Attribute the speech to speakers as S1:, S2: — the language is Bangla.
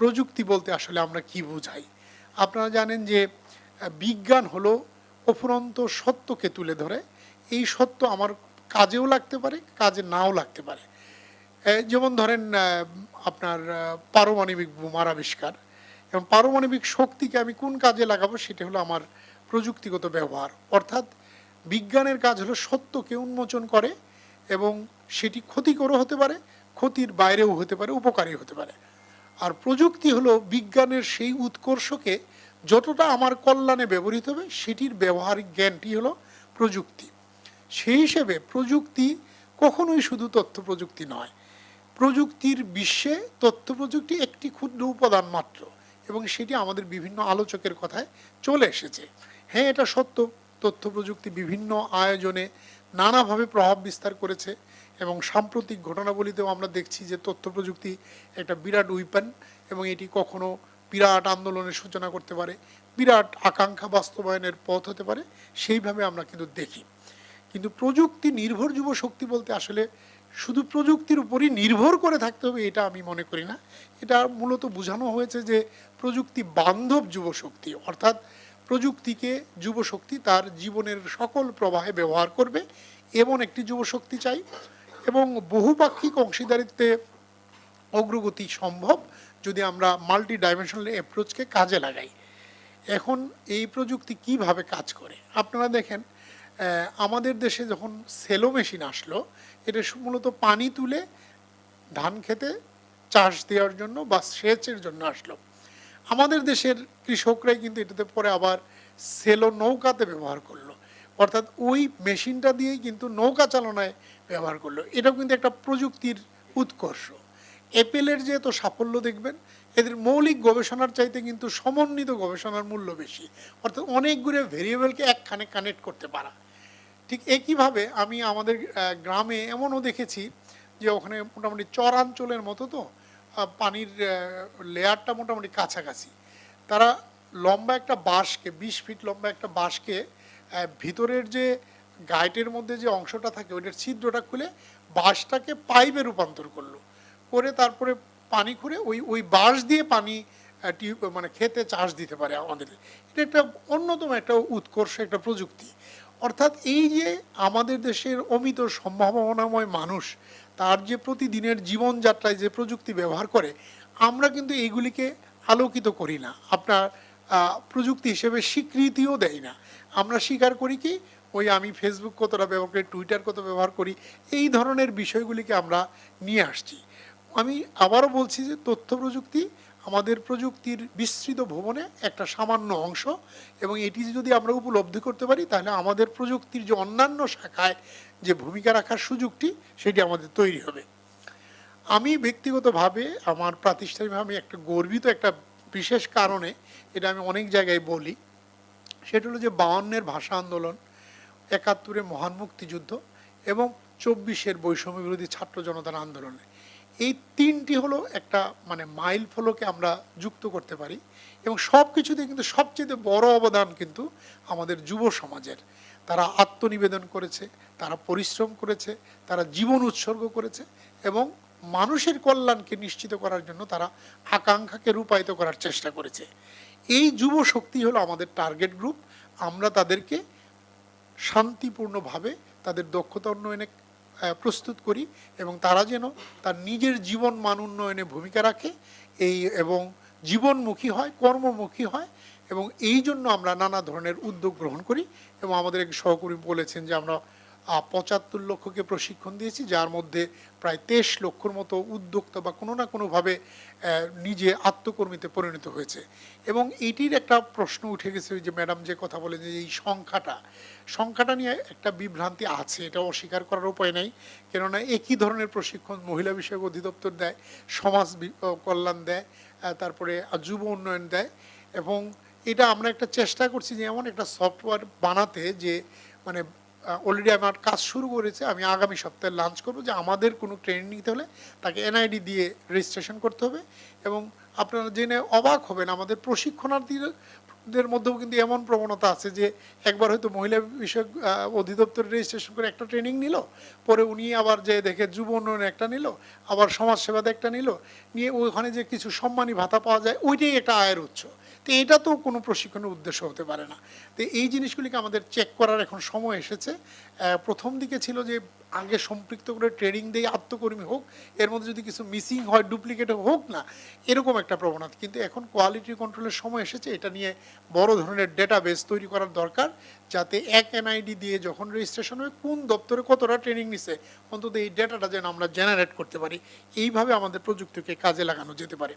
S1: প্রযুক্তি বলতে আসলে আমরা কি বোঝাই? আপনারা জানেন যে, বিজ্ঞান হলো অফুরন্ত সত্যকে তুলে ধরে। এই সত্য আমার কাজেও লাগতে পারে, কাজে নাও লাগতে পারে। যেমন ধরেন আপনার পারমাণবিক বোমার আবিষ্কার। এবং পারমাণবিক শক্তিকে আমি কোন কাজে লাগাবো সেটা হলো আমার প্রযুক্তিগত ব্যবহার। অর্থাৎ বিজ্ঞানের কাজ হলো সত্যকে উন্মোচন করে এবং সেটি ক্ষতিকরও হতে পারে, ক্ষতির বাইরেও হতে পারে, উপকারী হতে পারে। আর প্রযুক্তি হলো বিজ্ঞানের সেই উৎকর্ষকে যতটা আমার কল্যাণে ব্যবহৃত হবে, সেটির ব্যবহারিক জ্ঞানটি হলো প্রযুক্তি। সেই হিসেবে প্রযুক্তি কখনোই শুধু তথ্য প্রযুক্তি নয়। প্রযুক্তির বিশ্বে তথ্য প্রযুক্তি একটি ক্ষুদ্র উপাদান মাত্র এবং সেটি আমাদের বিভিন্ন আলোচকের কথায় চলে এসেছে। হ্যাঁ এটা সত্য, তথ্য প্রযুক্তি বিভিন্ন আয়োজনে নানাভাবে প্রভাব বিস্তার করেছে এবং সাম্প্রতিক ঘটনাবলিতেও আমরা দেখছি যে তথ্য প্রযুক্তি একটা বিরাট উইপেন এবং এটি কখনো বিরাট আন্দোলনের সূচনা করতে পারে, বিরাট আকাঙ্ক্ষা বাস্তবায়নের পথ হতে পারে, সেইভাবে আমরা কিন্তু দেখি। কিন্তু প্রযুক্তি নির্ভর যুব শক্তি বলতে আসলে শুধু প্রযুক্তির উপরই নির্ভর করে থাকতে হবে, এটা আমি মনে করি না। এটা মূলত বোঝানো হয়েছে যে প্রযুক্তি বান্ধব যুব শক্তি, অর্থাৎ প্রযুক্তিকে যুবশক্তি তার জীবনের সকল প্রবাহে ব্যবহার করবে, এমন একটি যুবশক্তি চাই এবং বহুপাক্ষিক অংশীদারিত্বে অগ্রগতি সম্ভব যদি আমরা মাল্টি ডাইমেনশনাল অ্যাপ্রোচকে কাজে লাগাই। এখন এই প্রযুক্তি কীভাবে কাজ করে? আপনারা দেখেন আমাদের দেশে যখন সেলো মেশিন আসলো, এটা মূলত পানি তুলে ধান খেতে, চাষ দেওয়ার জন্য বা সেচের জন্য আসলো। আমাদের দেশের কৃষকরাই কিন্তু এটাতে পরে আবার সেলো নৌকাতে ব্যবহার করল। অর্থাৎ ওই মেশিনটা দিয়েই কিন্তু নৌকা চালনায় ব্যবহার করল। এটাও কিন্তু একটা প্রযুক্তির উৎকর্ষ। অ্যাপেলের যে এত সাফল্য দেখবেন, এদের মৌলিক গবেষণার চাইতে কিন্তু সমন্বিত গবেষণার মূল্য বেশি। অর্থাৎ অনেকগুলো ভেরিয়েবলকে একখানে কানেক্ট করতে পারা। ঠিক একইভাবে আমি আমাদের গ্রামে এমনও দেখেছি যে ওখানে মোটামুটি চরাঞ্চলের মতো তো পানির লেয়ারটা মোটামুটি কাছাকাছি। তারা লম্বা একটা বাঁশকে, বিশ ফিট লম্বা একটা বাঁশকে ভিতরের যে গাইটের মধ্যে যে অংশটা থাকে, ওইটার ছিদ্রটা খুলে বাঁশটাকে পাইপে রূপান্তর করল। করে তারপরে পানি খুঁড়ে ওই ওই বাঁশ দিয়ে পানি টিউব মানে খেতে চাষ দিতে পারে আমাদের। এটা একটা অন্যতম একটা উৎকর্ষ, একটা প্রযুক্তি। অর্থাৎ এই যে আমাদের দেশের অমিত সম্ভাবনাময় মানুষ, তার যে প্রতিদিনের জীবনযাত্রায় যে প্রযুক্তি ব্যবহার করে, আমরা কিন্তু এইগুলিকে আলোকিত করি না। আপনার প্রযুক্তি হিসেবে স্বীকৃতিও দেয় না। আমরা স্বীকার করি কি, ওই আমি ফেসবুক কতটা ব্যবহার করি টুইটার কত ব্যবহার করি, এই ধরনের বিষয়গুলিকে আমরা নিয়ে আসছি। আমি আবারও বলছি যে তথ্য প্রযুক্তি আমাদের প্রযুক্তির বিস্তৃত ভবনে একটা সামান্য অংশ এবং এটি যদি আমরা উপলব্ধি করতে পারি, তাহলে আমাদের প্রযুক্তির যে অন্যান্য শাখায় যে ভূমিকা রাখার সুযোগটি, সেটি আমাদের তৈরি হবে। আমি ব্যক্তিগতভাবে আমার প্রাতিষ্ঠানিকভাবে আমি একটা গর্বিত একটা বিশেষ কারণে, এটা আমি অনেক জায়গায় বলি, সেটা হলো যে বাউন্নের ভাষা আন্দোলন একাত্তরে মহান মুক্তিযুদ্ধ এবং চব্বিশের বৈষম্য বিরোধী ছাত্র জনতার আন্দোলনে। এই তিনটি হলো একটা মানে মাইল ফলকে আমরা যুক্ত করতে পারি এবং সব কিছুতে কিন্তু সবচেয়ে বড় অবদান কিন্তু আমাদের যুব সমাজের। তারা আত্মনিবেদন করেছে, তারা পরিশ্রম করেছে, তারা জীবন উৎসর্গ করেছে এবং মানুষের কল্যাণকে নিশ্চিত করার জন্য তারা আকাঙ্ক্ষাকে রূপায়িত করার চেষ্টা করেছে। এই যুব শক্তি হলো আমাদের টার্গেট গ্রুপ আমরা তাদেরকে শান্তিপূর্ণভাবে তাদের দক্ষতা উন্নয়নে প্রস্তুত করি এবং তারা যেন তার নিজের জীবন মান উন্নয়নে ভূমিকা রাখে, এই এবং জীবনমুখী হয়, কর্মমুখী হয় এবং এই জন্য আমরা নানা ধরনের উদ্যোগ গ্রহণ করি এবং আমাদের এক সহকর্মী বলেছেন যে আমরা পঁচাত্তর লক্ষকে প্রশিক্ষণ দিয়েছি, যার মধ্যে প্রায় তেইশ লক্ষর মতো উদ্যোক্তা বা কোনো না কোনোভাবে নিজে আত্মকর্মীতে পরিণত হয়েছে। এবং এটির একটা প্রশ্ন উঠে গেছে যে ম্যাডাম যে কথা বলে যে এই সংখ্যাটা সংখ্যাটা নিয়ে একটা বিভ্রান্তি আছে, এটা অস্বীকার করার উপায় নেই। কেননা একই ধরনের প্রশিক্ষণ মহিলা বিষয়ক অধিদপ্তর দেয়, সমাজ কল্যাণ দেয় তারপরে যুব উন্নয়ন দেয়। এবং এটা আমরা একটা চেষ্টা করছি যে এমন একটা সফটওয়্যার বানাতে যে মানে অলরেডি আমার কাজ শুরু করেছে, আমি আগামী সপ্তাহে লাঞ্চ করব যে আমাদের কোনো ট্রেনিং নিতে হলে তাকে এনআইডি দিয়ে রেজিস্ট্রেশন করতে হবে এবং আপনারা জেনে অবাক হবেন, আমাদের প্রশিক্ষণার্থীরা দের মধ্যেও কিন্তু এমন প্রবণতা আছে যে একবার হয়তো মহিলা বিষয়ক অধিদপ্তরে রেজিস্ট্রেশন করে একটা ট্রেনিং নিল, পরে উনি আবার যে দেখে যুব উন্নয়নে একটা নিল, আবার সমাজ সেবাতে একটা নিল, নিয়ে ওখানে যে কিছু সম্মানী ভাতা পাওয়া যায়, ওইটাই একটা আয়ের উৎস। তো এটা তো কোনো প্রশিক্ষণের উদ্দেশ্য হতে পারে না। তো এই জিনিসগুলিকে আমাদের চেক করার এখন সময় এসেছে। প্রথম দিকে ছিল যে আগে সম্পৃক্ত করে ট্রেনিং দিয়ে আত্মকর্মী হোক, এর মধ্যে যদি কিছু মিসিং হয় ডুপ্লিকেট হোক না, এরকম একটা প্রবণতা। কিন্তু এখন কোয়ালিটি কন্ট্রোলের সময় এসেছে, এটা নিয়ে বড় ধরনের ডেটাবেস তৈরি করার দরকার, যাতে এক এনআইডি দিয়ে যখন রেজিস্ট্রেশন হবে কোন দপ্তরে কতটা ট্রেনিং নিছে, অন্তত এই ডেটাটা যেন আমরা জেনারেট করতে পারি। এইভাবে আমাদের প্রযুক্তিকে কাজে লাগানো যেতে পারে।